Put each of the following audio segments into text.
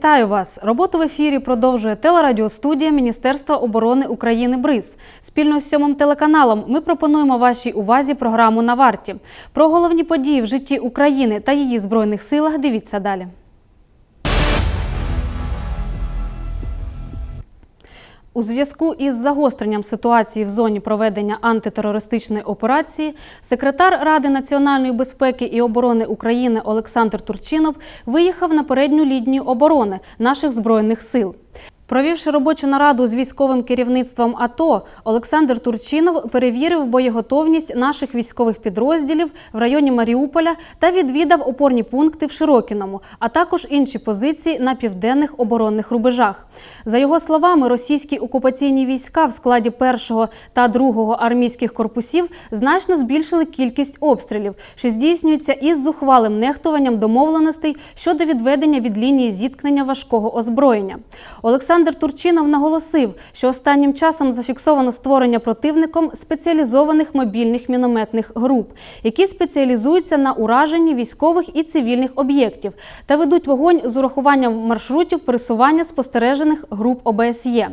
Вітаю вас! Роботу в ефірі продовжує телерадіостудія Міністерства оборони України БРИЗ. Спільно з сьомим телеканалом ми пропонуємо вашій увазі програму на варті. Про головні події в житті України та її збройних силах дивіться далі. У зв'язку із загостренням ситуації в зоні проведення антитерористичної операції секретар Ради національної безпеки і оборони України Олександр Турчинов виїхав на передню лінію оборони наших збройних сил. Провівши робочу нараду з військовим керівництвом АТО, Олександр Турчинов перевірив боєготовність наших військових підрозділів в районі Маріуполя та відвідав опорні пункти в Широкіному, а також інші позиції на південних оборонних рубежах. За його словами, російські окупаційні війська в складі першого та другого армійських корпусів значно збільшили кількість обстрілів, що здійснюється із зухвалим нехтуванням домовленостей щодо відведення від лінії зіткнення важкого озброєння. Олександр Турчинов наголосив, що останнім часом зафіксовано створення противником спеціалізованих мобільних мінометних груп, які спеціалізуються на ураженні військових і цивільних об'єктів та ведуть вогонь з урахуванням маршрутів пересування спостережених груп ОБСЄ.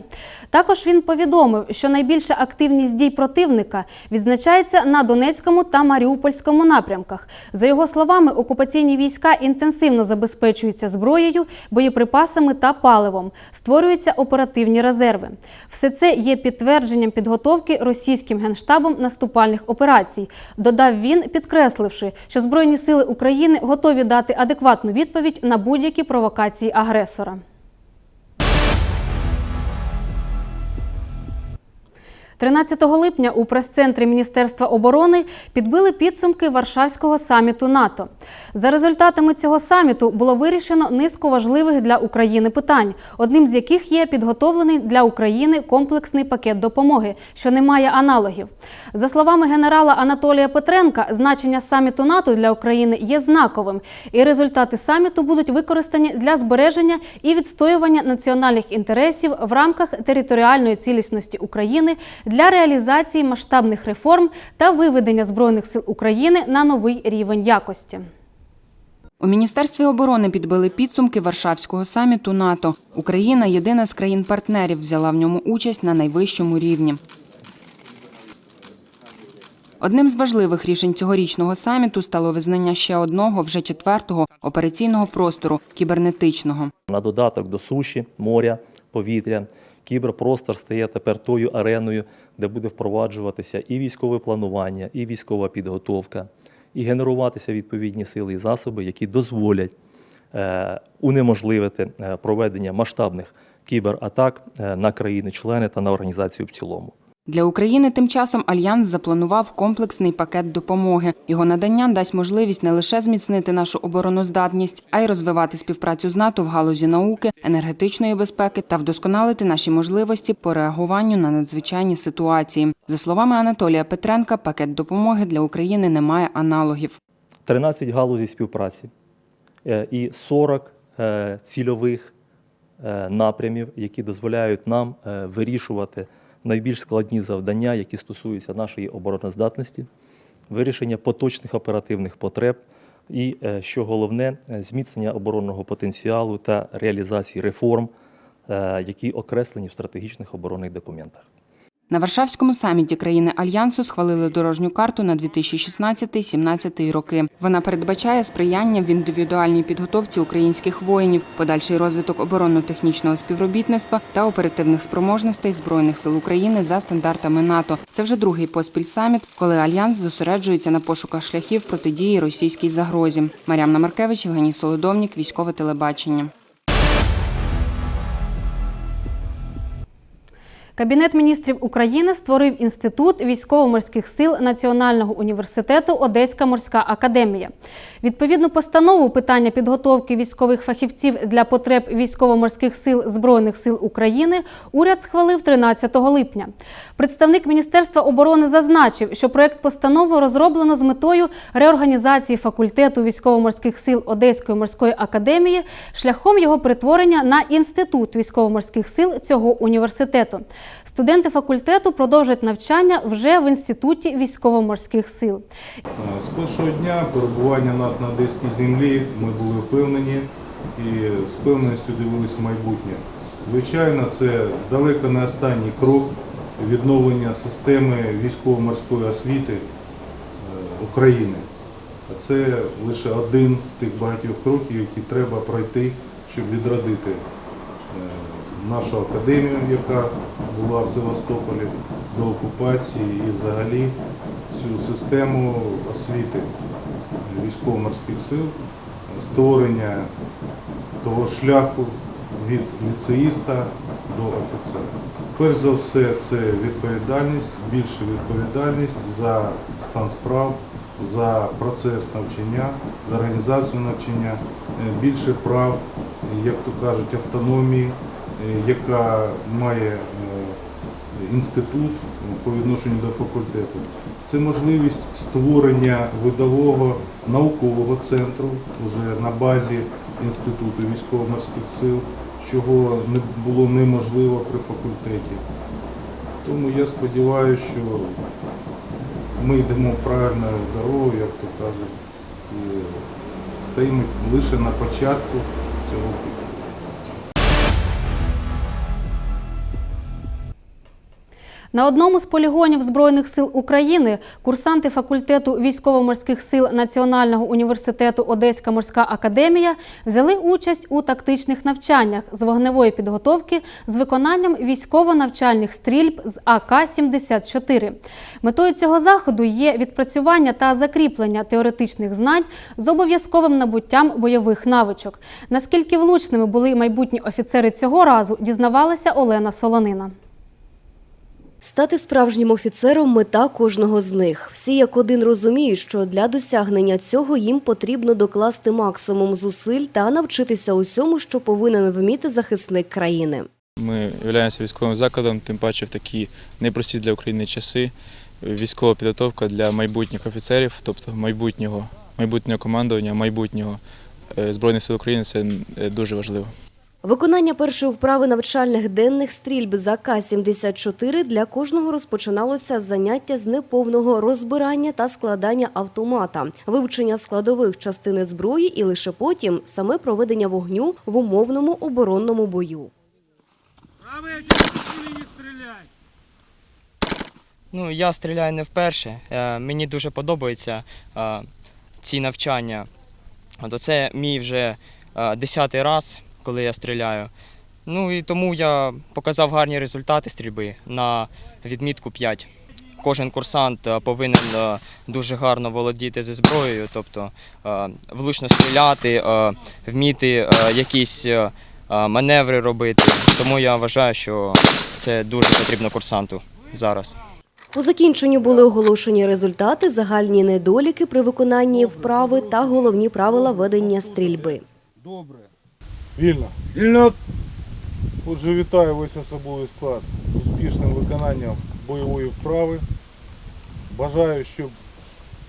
Також він повідомив, що найбільша активність дій противника відзначається на Донецькому та Маріупольському напрямках. За його словами, окупаційні війська інтенсивно забезпечуються зброєю, боєприпасами та паливом. Створюються оперативні резерви. Все це є підтвердженням підготовки російським генштабом наступальних операцій. Додав він, підкресливши, що Збройні сили України готові дати адекватну відповідь на будь-які провокації агресора. 13 липня у прес-центрі Міністерства оборони підбили підсумки Варшавського саміту НАТО. За результатами цього саміту було вирішено низку важливих для України питань, одним з яких є підготовлений для України комплексний пакет допомоги, що не має аналогів. За словами генерала Анатолія Петренка, значення саміту НАТО для України є знаковим, і результати саміту будуть використані для збереження і відстоювання національних інтересів в рамках територіальної цілісності України для реалізації масштабних реформ та виведення збройних сил України на новий рівень якості. У Міністерстві оборони підбили підсумки Варшавського саміту НАТО. Україна, єдина з країн-партнерів, взяла в ньому участь на найвищому рівні. Одним з важливих рішень цьогорічного саміту стало визнання ще одного, вже четвертого операційного простору кібернетичного. На додаток до суші, моря, повітря, кіберпростор стає тепер тою ареною, де буде впроваджуватися і військове планування, і військова підготовка, і генеруватися відповідні сили і засоби, які дозволять е, унеможливити е, проведення масштабних кібератак е, на країни-члени та на організацію в цілому. Для України тим часом альянс запланував комплексний пакет допомоги. Його надання дасть можливість не лише зміцнити нашу обороноздатність, а й розвивати співпрацю з НАТО в галузі науки, енергетичної безпеки та вдосконалити наші можливості по реагуванню на надзвичайні ситуації. За словами Анатолія Петренка, пакет допомоги для України не має аналогів. 13 галузей співпраці е, і 40 е, цільових е, напрямів, які дозволяють нам вирішувати найбільш складні завдання, які стосуються нашої обороноздатності, вирішення поточних оперативних потреб і, е, що головне, е, зміцнення оборонного потенціалу та реалізації реформ, е, які окреслені в стратегічних оборонних документах. На Варшавському саміті країни Альянсу схвалили дорожню карту на 2016-17 роки. Вона передбачає сприяння в індивідуальній підготовці українських воїнів, подальший розвиток оборонно-технічного співробітництва та оперативних спроможностей збройних сил України за стандартами НАТО. Це вже другий поспіль саміт, коли альянс зосереджується на пошуках шляхів протидії російській загрозі. Мар'ямна Маркевич, Євгеній Солодовнік, військове телебачення. Кабінет міністрів України створив інститут військово-морських сил Національного університету Одеська морська академія. Відповідну постанову питання підготовки військових фахівців для потреб військово-морських сил Збройних сил України уряд схвалив 13 липня. Представник Міністерства оборони зазначив, що проект постанови розроблено з метою реорганізації факультету військово-морських сил Одеської морської академії шляхом його перетворення на інститут військово-морських сил цього університету. Студенти факультету продовжать навчання вже в інституті військово-морських сил. З першого дня перебування нас на одеській землі ми були впевнені, і з певністю дивились в майбутнє. Звичайно, це далеко не останній крок відновлення системи військово-морської освіти е, України. Це лише один з тих багатьох кроків, які треба пройти, щоб відродити е, нашу академію, яка була в Севастополі до окупації і взагалі всю систему освіти військово-морських сил, створення того шляху від ліцеїста до офіцера. Перш за все, це відповідальність, більша відповідальність за стан справ, за процес навчання, за організацію навчання, е, більше прав, як то кажуть, автономії, яка має е, інститут по відношенню до факультету. Це можливість створення видового наукового центру вже на базі Інституту військово-морських сил, чого не було неможливо при факультеті. Тому я сподіваюся, що ми йдемо правильною дорогою, як то кажуть, і стоїмо лише на початку цього піку. На одному з полігонів Збройних сил України курсанти факультету військово-морських сил Національного університету Одеська морська академія взяли участь у тактичних навчаннях з вогневої підготовки з виконанням військово-навчальних стрільб з АК-74. Метою цього заходу є відпрацювання та закріплення теоретичних знань з обов'язковим набуттям бойових навичок. Наскільки влучними були майбутні офіцери цього разу, дізнавалася Олена Солонина. Стати справжнім офіцером мета кожного з них. Всі як один розуміють, що для досягнення цього їм потрібно докласти максимум зусиль та навчитися усьому, що повинен вміти захисник країни. Ми являємося військовим закладом, тим паче в такі непрості для України часи. Військова підготовка для майбутніх офіцерів, тобто майбутнього, майбутнього командування, майбутнього е, Збройних сил України це е, дуже важливо. Виконання першої вправи навчальних денних стрільб за К-74 для кожного розпочиналося з заняття з неповного розбирання та складання автомата, вивчення складових частини зброї і лише потім саме проведення вогню в умовному оборонному бою. Ну, я стріляю не вперше. Е, Мені дуже подобаються е, ці навчання. От це мій вже е, десятий раз, коли я стріляю. Ну і тому я показав гарні результати стрільби на відмітку 5. Кожен курсант е, повинен е, дуже гарно володіти зі зброєю, тобто е, влучно стріляти, вміти якісь маневри робити. Тому я вважаю, що це дуже потрібно курсанту зараз. По закінченню були оголошені результати, загальні недоліки при виконанні вправи та головні правила ведення стрільби. Добре. Вільно. Вільно. Отже, вітаю весь особовий склад з успішним виконанням бойової вправи. Бажаю, щоб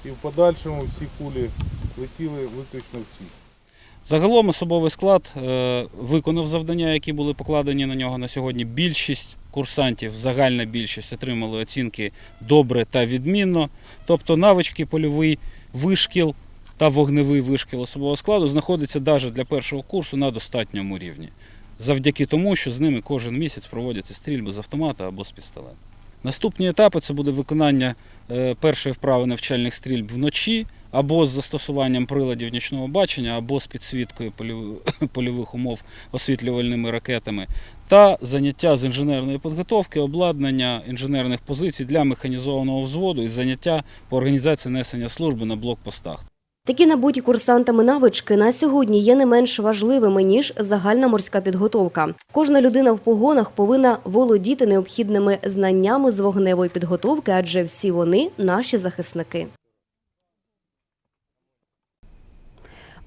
і в подальшому всі кулі летіли виключно в ціль. Загалом особовий склад е, виконав завдання, які були покладені на нього на сьогодні. Більшість курсантів, загальна більшість отримали оцінки добре та відмінно. Тобто навички польовий вишкіл та вогневий вишкіл особового складу знаходиться навіть для першого курсу на достатньому рівні. Завдяки тому, що з ними кожен місяць проводяться стрільби з автомата або з пістолета. Наступні етапи це буде виконання е, першої вправи навчальних стрільб вночі, або з застосуванням приладів нічного бачення, або з підсвіткою польових умов освітлювальними ракетами, та заняття з інженерної підготовки, обладнання інженерних позицій для механізованого взводу і заняття по організації несення служби на блокпостах. Такі набуті курсантами навички на сьогодні є не менш важливими ніж загальна морська підготовка. Кожна людина в погонах повинна володіти необхідними знаннями з вогневої підготовки, адже всі вони наші захисники.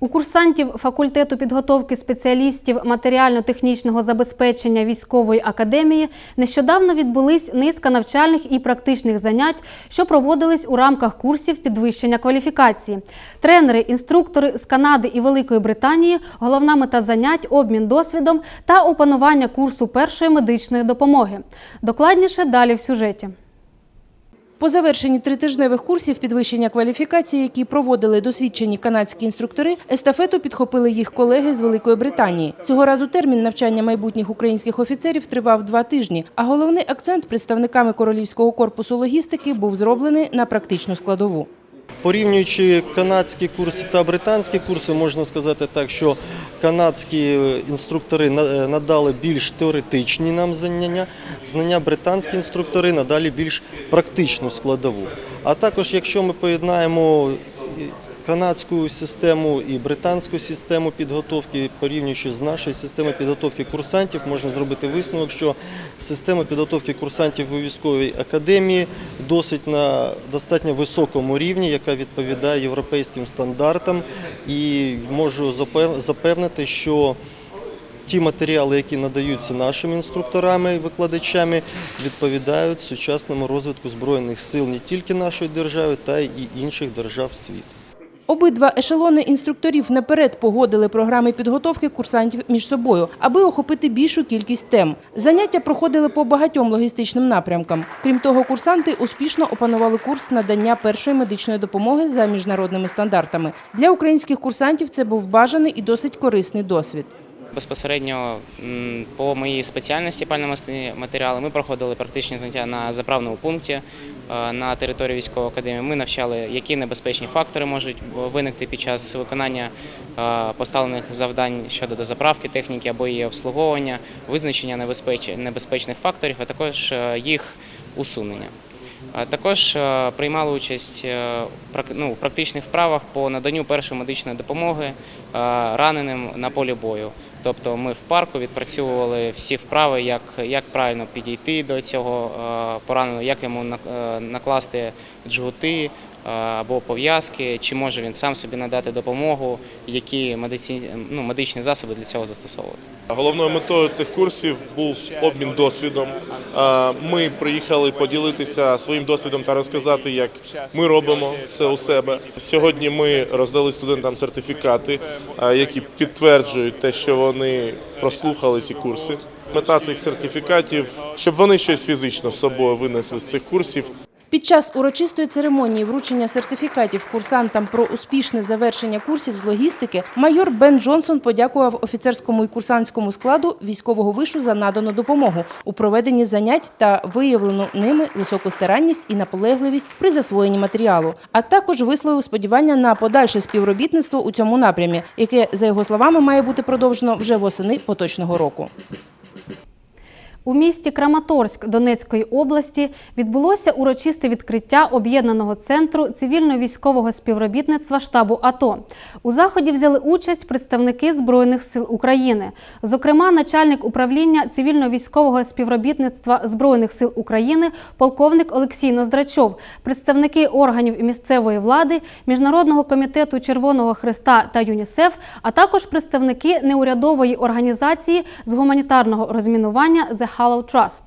У курсантів факультету підготовки спеціалістів матеріально-технічного забезпечення військової академії нещодавно відбулись низка навчальних і практичних занять, що проводились у рамках курсів підвищення кваліфікації. Тренери, інструктори з Канади і Великої Британії, головна мета занять обмін досвідом та опанування курсу першої медичної допомоги. Докладніше далі в сюжеті. По завершенні тритижневих курсів підвищення кваліфікації, які проводили досвідчені канадські інструктори, естафету підхопили їх колеги з Великої Британії. Цього разу термін навчання майбутніх українських офіцерів тривав два тижні, а головний акцент представниками Королівського корпусу логістики був зроблений на практичну складову. Порівнюючи канадські курси та британські курси, можна сказати так, що канадські інструктори на- надали більш теоретичні нам знання, знання британські інструктори надали більш практичну складову. А також, якщо ми поєднаємо канадську систему і британську систему підготовки, порівнюючи з нашою системою підготовки курсантів, можна зробити висновок, що система підготовки курсантів у військовій академії досить на достатньо високому рівні, яка відповідає європейським стандартам. І можу запевнити, що ті матеріали, які надаються нашими інструкторами і викладачами, відповідають сучасному розвитку збройних сил не тільки нашої держави, та й інших держав світу. Обидва ешелони інструкторів наперед погодили програми підготовки курсантів між собою, аби охопити більшу кількість тем. Заняття проходили по багатьом логістичним напрямкам. Крім того, курсанти успішно опанували курс надання першої медичної допомоги за міжнародними стандартами. Для українських курсантів це був бажаний і досить корисний досвід. Безпосередньо по моїй спеціальності пальномасні матеріали ми проходили практичні заняття на заправному пункті е, на території військової академії. Ми навчали, які небезпечні фактори можуть виникти під час виконання е, поставлених завдань щодо дозаправки техніки або її обслуговування, визначення небезпеч- небезпечних факторів, а також е, їх усунення. Також приймали участь ну, в практичних вправах по наданню першої медичної допомоги раненим на полі бою. Тобто ми в парку відпрацьовували всі вправи, як, як правильно підійти до цього е, пораненого, як йому е, накласти джгути або пов'язки, чи може він сам собі надати допомогу, які медиці... ну, медичні засоби для цього застосовувати. Головною метою цих курсів був обмін досвідом. Е, Ми приїхали поділитися своїм досвідом та розказати, як ми робимо це у себе. Сьогодні ми роздали студентам сертифікати, е, які підтверджують те, що вони прослухали ці курси. Мета цих сертифікатів, щоб вони щось фізично з собою винесли з цих курсів. Під час урочистої церемонії вручення сертифікатів курсантам про успішне завершення курсів з логістики майор Бен Джонсон подякував офіцерському і курсантському складу військового вишу за надану допомогу у проведенні занять та виявлену ними високу старанність і наполегливість при засвоєнні матеріалу. А також висловив сподівання на подальше співробітництво у цьому напрямі, яке, за його словами, має бути продовжено вже восени поточного року. У місті Краматорськ Донецької області відбулося урочисте відкриття об'єднаного центру цивільно-військового співробітництва штабу АТО. У заході взяли участь представники Збройних сил України, зокрема, начальник управління цивільно-військового співробітництва Збройних сил України, полковник Олексій Ноздрачов, представники органів місцевої влади, Міжнародного комітету Червоного Христа та ЮНІСЕФ, а також представники неурядової організації з гуманітарного розмінування The Hollow Trust.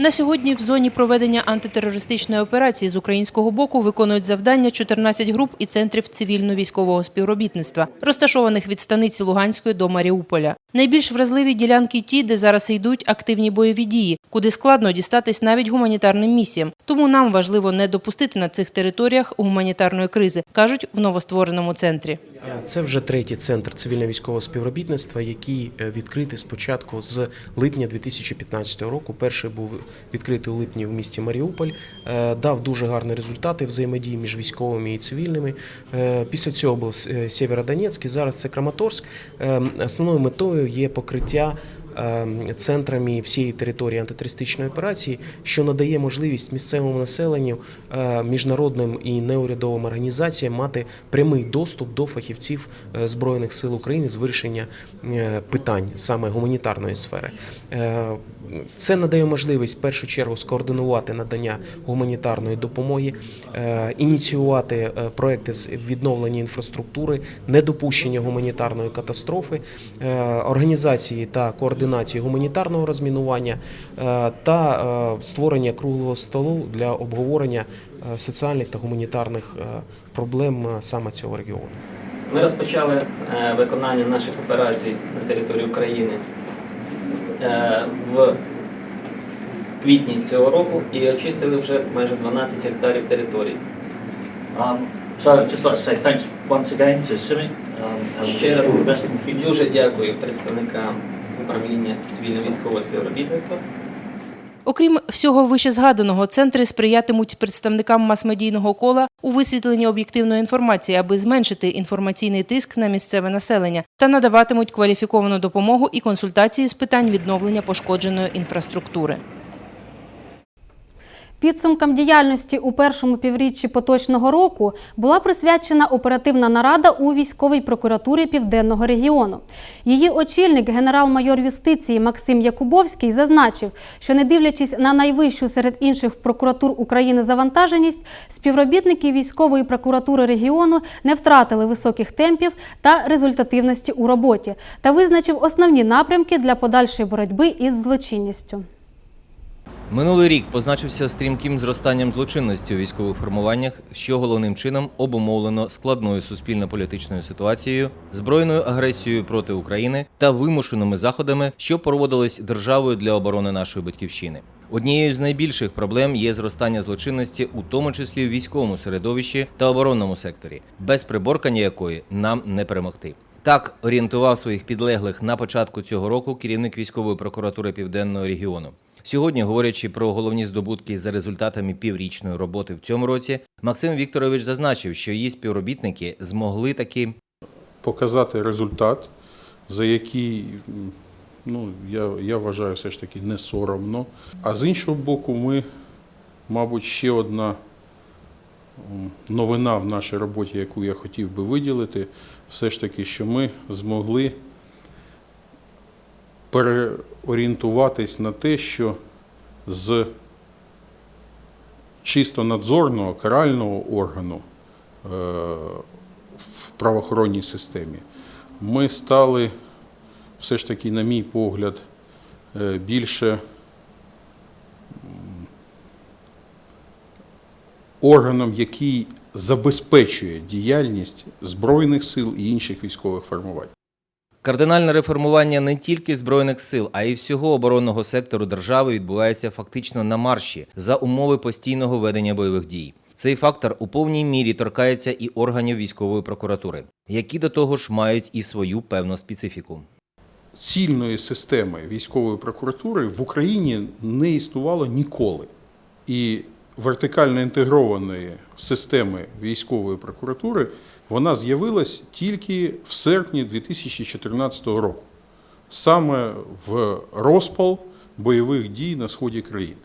На сьогодні в зоні проведення антитерористичної операції з українського боку виконують завдання 14 груп і центрів цивільно-військового співробітництва, розташованих від станиці Луганської до Маріуполя. Найбільш вразливі ділянки ті, де зараз йдуть активні бойові дії, куди складно дістатись навіть гуманітарним місіям. Тому нам важливо не допустити на цих територіях гуманітарної кризи, кажуть в новоствореному центрі. Це вже третій центр цивільно-військового співробітництва, який е, відкритий спочатку з липня 2015 року. Перший був відкритий у липні в місті Маріуполь, е, дав дуже гарні результати взаємодії між військовими і цивільними. Е, Після цього був Сєвєродонецьк, і зараз це Краматорськ. Основною метою є покриття центрами всієї території антитерористичної операції, що надає можливість місцевому населенню, е, міжнародним і неурядовим організаціям мати прямий доступ до фахівців е, Збройних сил України з вирішення е, питань саме гуманітарної сфери. Це надає можливість в першу чергу скоординувати надання гуманітарної допомоги, ініціювати проекти з відновлення інфраструктури, недопущення гуманітарної катастрофи, організації та координації гуманітарного розмінування е, та е, створення круглого столу для обговорення е, соціальних та гуманітарних проблем саме цього регіону. Ми розпочали виконання наших операцій на території України в квітні цього року і очистили вже майже 12 гектарів території. Um, so I'd just like to say thanks once again to CIMIC um, Ще раз дуже дякую представникам управління цивільно-військового співробітництва. Окрім всього вищезгаданого, центри сприятимуть представникам мас-медійного кола у висвітленні об'єктивної інформації, аби зменшити інформаційний тиск на місцеве населення, та надаватимуть кваліфіковану допомогу і консультації з питань відновлення пошкодженої інфраструктури. Підсумкам діяльності у першому півріччі поточного року була присвячена оперативна нарада у військовій прокуратурі Південного регіону. Її очільник, генерал-майор юстиції Максим Якубовський, зазначив, що не дивлячись на найвищу серед інших прокуратур України завантаженість, співробітники військової прокуратури регіону не втратили високих темпів та результативності у роботі та визначив основні напрямки для подальшої боротьби із злочинністю. Минулий рік позначився стрімким зростанням злочинності у військових формуваннях, що головним чином обумовлено складною суспільно-політичною ситуацією, збройною агресією проти України та вимушеними заходами, що проводились державою для оборони нашої батьківщини. Однією з найбільших проблем є зростання злочинності, у тому числі в військовому середовищі та оборонному секторі, без приборкання якої нам не перемогти. Так орієнтував своїх підлеглих на початку цього року керівник військової прокуратури Південного регіону. Сьогодні, говорячи про головні здобутки за результатами піврічної роботи в цьому році, Максим Вікторович зазначив, що її співробітники змогли таки показати результат, за який ну, я, я вважаю все ж таки не соромно. А з іншого боку, ми, мабуть, ще одна новина в нашій роботі, яку я хотів би виділити, все ж таки, що ми змогли переорієнтуватись на те, що з чисто надзорного карального органу е, в правоохоронній системі ми стали все ж таки, на мій погляд, е, більше органом, який забезпечує діяльність Збройних сил і інших військових формувань. Кардинальне реформування не тільки збройних сил, а й всього оборонного сектору держави відбувається фактично на марші за умови постійного ведення бойових дій. Цей фактор у повній мірі торкається і органів військової прокуратури, які до того ж мають і свою певну специфіку. цільної системи військової прокуратури в Україні не існувало ніколи. І вертикально інтегрованої системи військової прокуратури вона з'явилась тільки в серпні 2014 року, саме в розпал бойових дій на сході країни.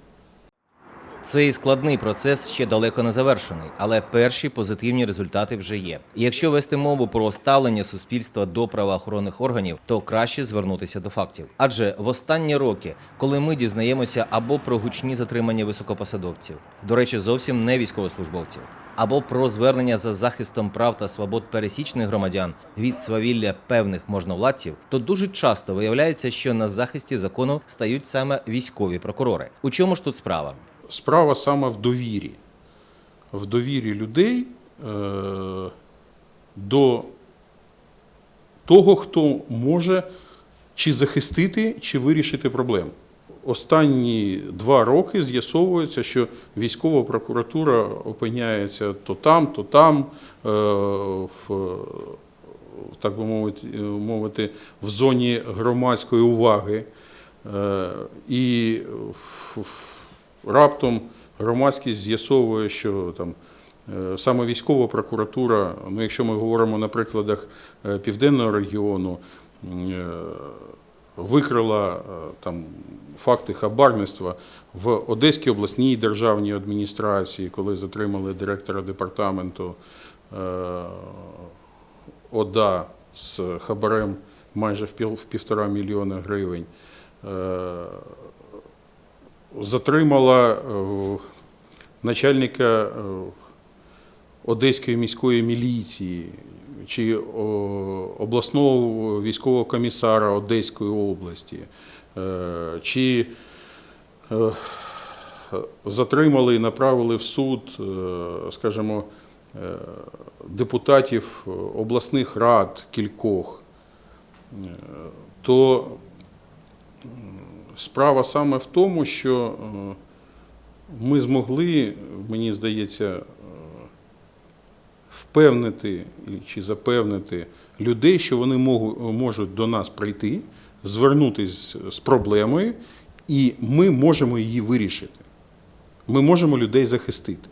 Цей складний процес ще далеко не завершений, але перші позитивні результати вже є. І якщо вести мову про ставлення суспільства до правоохоронних органів, то краще звернутися до фактів. Адже в останні роки, коли ми дізнаємося або про гучні затримання високопосадовців, до речі, зовсім не військовослужбовців, або про звернення за захистом прав та свобод пересічних громадян від свавілля певних можновладців, то дуже часто виявляється, що на захисті закону стають саме військові прокурори. У чому ж тут справа? Справа саме в довірі. В довірі людей е, до того, хто може чи захистити, чи вирішити проблему. Останні два роки з'ясовується, що військова прокуратура опиняється то там, то там, е, в, так би мовити, мовити, в зоні громадської уваги. Е, І раптом громадськість з'ясовує, що там е, саме військова прокуратура, ну якщо ми говоримо на прикладах е, південного регіону, е, викрила е, там факти хабарництва в Одеській обласній державній адміністрації, коли затримали директора департаменту е, ОДА з хабарем майже в півтора мільйона гривень. Е, Затримала е, начальника Одеської міської міліції чи обласного військового комісара Одеської області, чи е, затримали і направили в суд, е, скажімо, е, депутатів обласних рад кількох, е, то Справа саме в тому, що е, ми змогли, мені здається, е, впевнити чи запевнити людей, що вони можуть до нас прийти, звернутися з проблемою, і ми можемо її вирішити. Ми можемо людей захистити.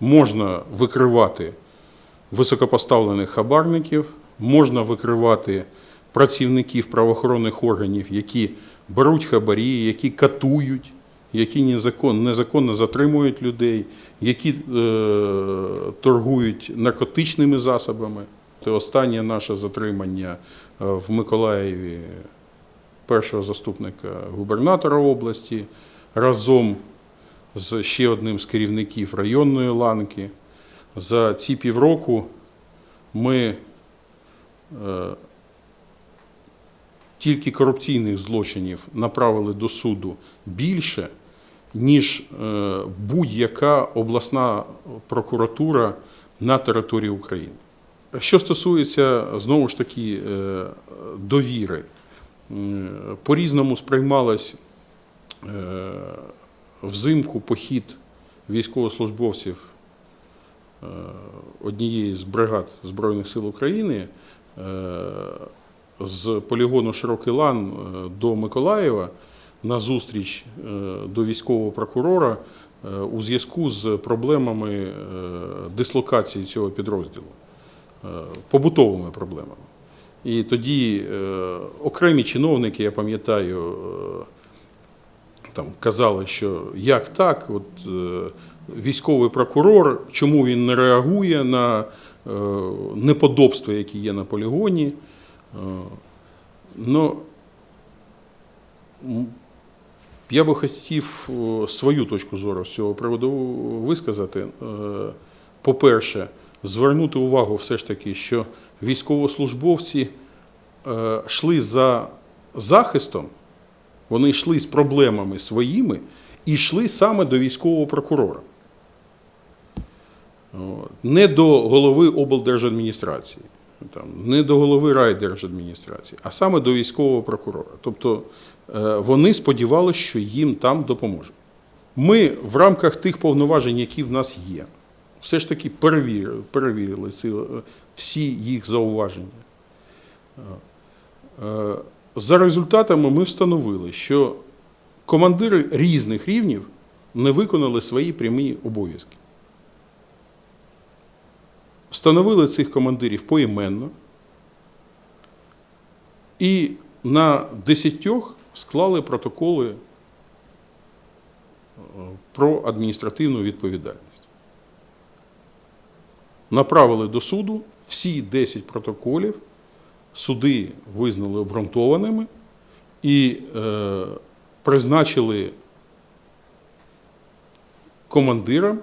Можна викривати високопоставлених хабарників, можна викривати працівників правоохоронних органів, які беруть хабарі, які катують, які незаконно, незаконно затримують людей, які е, торгують наркотичними засобами. Це останнє наше затримання е, в Миколаєві першого заступника губернатора області разом з ще одним з керівників районної ланки. За ці півроку ми е, тільки корупційних злочинів направили до суду більше, ніж е, будь-яка обласна прокуратура на території України. Що стосується знову ж таки е, довіри, м, по-різному сприймалось е, взимку похід військовослужбовців е, однієї з бригад Збройних сил України е, з полігону Широкий Лан до Миколаєва на зустріч до військового прокурора у зв'язку з проблемами дислокації цього підрозділу, побутовими проблемами. І тоді е, окремі чиновники, я пам'ятаю, е, там казали, що як так, от е, військовий прокурор, чому він не реагує на неподобства, які є на полігоні. Ну, я би хотів свою точку зору з цього приводу висказати. По-перше, звернути увагу все ж таки, що військовослужбовці е, йшли за захистом, вони йшли з проблемами своїми і йшли саме до військового прокурора. Не до голови облдержадміністрації, там, не до голови райдержадміністрації, а саме до військового прокурора. Тобто е, вони сподівалися, що їм там допоможуть. Ми в рамках тих повноважень, які в нас є, все ж таки перевірили, перевірили ці, е, всі їх зауваження. Е, За результатами ми встановили, що командири різних рівнів не виконали свої прямі обов'язки. Встановили цих командирів поіменно і на десятьох склали протоколи е, про адміністративну відповідальність. Направили до суду всі 10 протоколів, суди визнали обґрунтованими і е, призначили командирам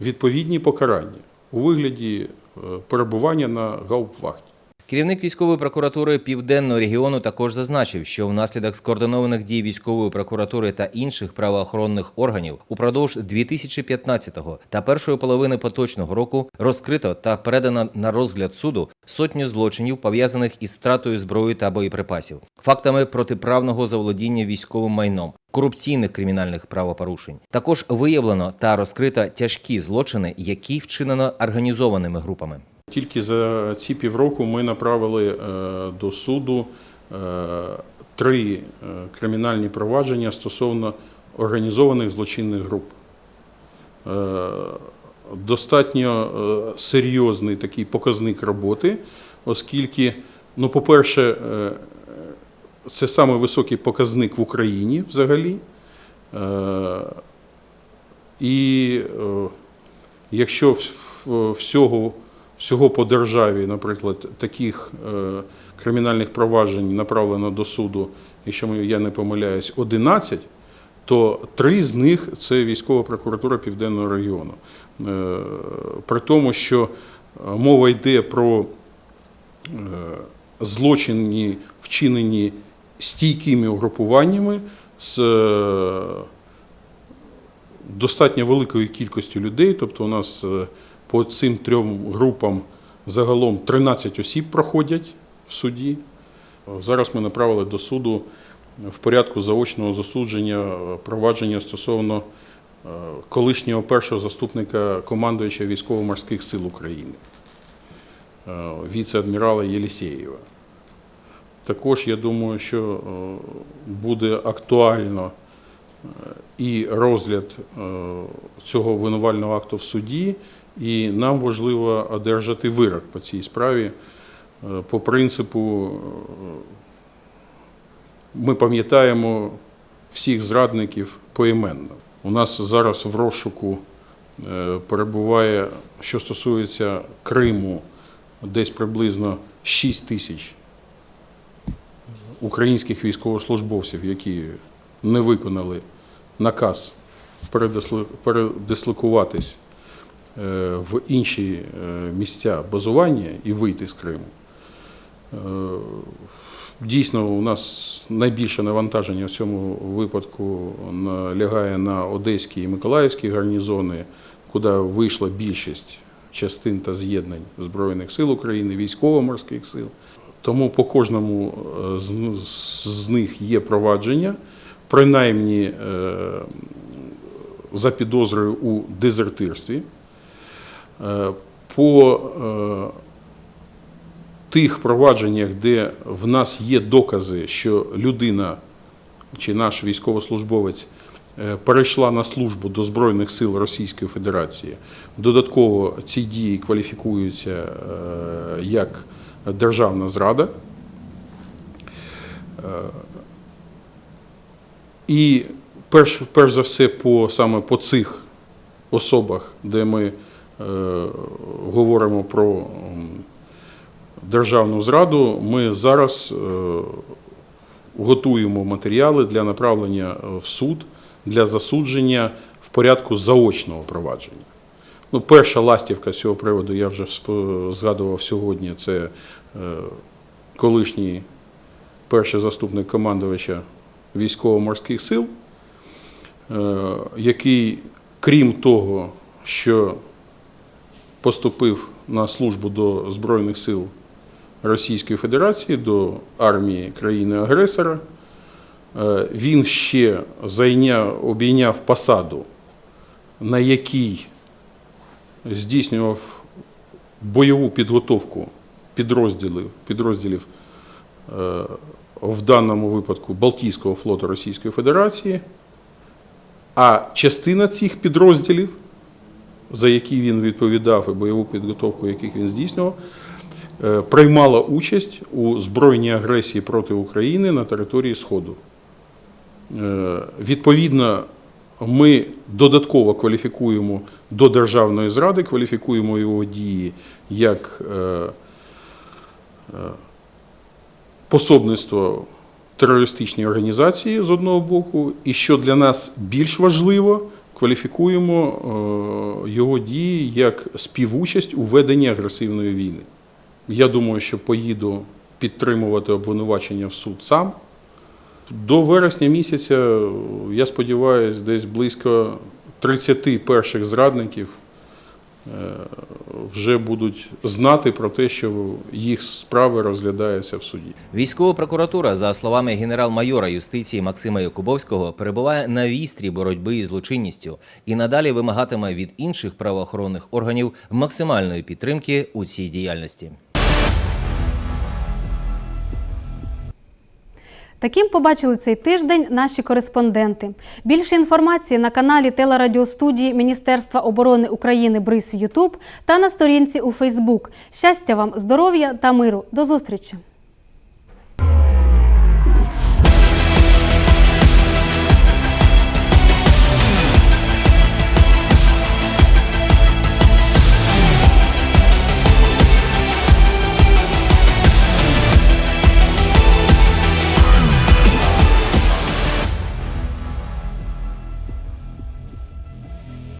відповідні покарання у вигляді е, перебування на гауптвахті. Керівник військової прокуратури південного регіону також зазначив, що внаслідок скоординованих дій військової прокуратури та інших правоохоронних органів упродовж 2015 та першої половини поточного року розкрито та передано на розгляд суду сотню злочинів пов'язаних із втратою зброї та боєприпасів, фактами протиправного заволодіння військовим майном. Корупційних кримінальних правопорушень також виявлено та розкрито тяжкі злочини, які вчинено організованими групами. Тільки за ці півроку ми направили е, до суду е, три е, кримінальні провадження стосовно організованих злочинних груп. Достатньо серйозний такий показник роботи, оскільки, ну, по-перше, це саме високий показник в Україні взагалі. І якщо всього всього по державі, наприклад, таких е, кримінальних проваджень направлено до суду, якщо я не помиляюсь, 11, то три з них це військова прокуратура Південного регіону. Е, При тому, що е, мова йде про злочини, вчинені стійкими угрупуваннями з достатньо великою кількістю людей, тобто у нас по цим трьом групам загалом 13 осіб проходять в суді. Зараз ми направили до суду в порядку заочного засудження провадження стосовно е, колишнього першого заступника командуюча військово-морських сил України, е, віце-адмірала Єлісєєва. Також я думаю, що е, буде актуально і розгляд цього винувального акту в суді, і нам важливо одержати вирок по цій справі е, по принципу е, ми пам'ятаємо всіх зрадників поіменно. У нас зараз в розшуку е, перебуває, що стосується Криму, десь приблизно 6 тисяч українських військовослужбовців, які не виконали наказ передисло- передислокуватись в інші е, місця базування і вийти з Криму. Е, Дійсно, у нас найбільше навантаження в цьому випадку лягає на Одеський і Миколаївський гарнізони, куди вийшла більшість частин та з'єднань Збройних сил України, військово-морських сил. Тому по кожному е, з, них є провадження, принаймні е, за підозрою у дезертирстві. Е, По е, тих провадженнях, де в нас є докази, що людина чи наш військовослужбовець е, перейшла на службу до Збройних сил Російської Федерації, додатково ці дії кваліфікуються як державна зрада. І перш, перш за все, по, саме по цих особах, де ми говоримо про державну зраду, ми зараз е, готуємо матеріали для направлення в суд для засудження в порядку заочного провадження. Ну, перша ластівка з цього приводу, я вже згадував сьогодні, це е, колишній перший заступник командувача військово-морських сил, е, який, крім того, що поступив на службу до Збройних сил Російської Федерації, до армії країни-агресора, е, він ще зайняв, обійняв посаду, на якій здійснював бойову підготовку підрозділів, підрозділів е, в даному випадку Балтійського флоту Російської Федерації, а частина цих підрозділів, за які він відповідав і бойову підготовку, яких він здійснював, е, приймала участь у збройній агресії проти України на території Сходу. Е, Відповідно, ми додатково кваліфікуємо до державної зради, кваліфікуємо його дії як е, пособництво терористичній організації з одного боку, і що для нас більш важливо, кваліфікуємо е, його дії як співучасть у веденні агресивної війни. Я думаю, що поїду підтримувати обвинувачення в суд сам. До вересня місяця, я сподіваюся, десь близько 30 перших зрадників вже будуть знати про те, що їх справи розглядаються в суді. Військова прокуратура, за словами генерал-майора юстиції Максима Якубовського, перебуває на вістрі боротьби із злочинністю і надалі вимагатиме від інших правоохоронних органів максимальної підтримки у цій діяльності. Таким побачили цей тиждень наші кореспонденти. Більше інформації на каналі телерадіостудії Міністерства оборони України Бриз в Ютуб та на сторінці у Фейсбук. Щастя вам, здоров'я та миру. До зустрічі!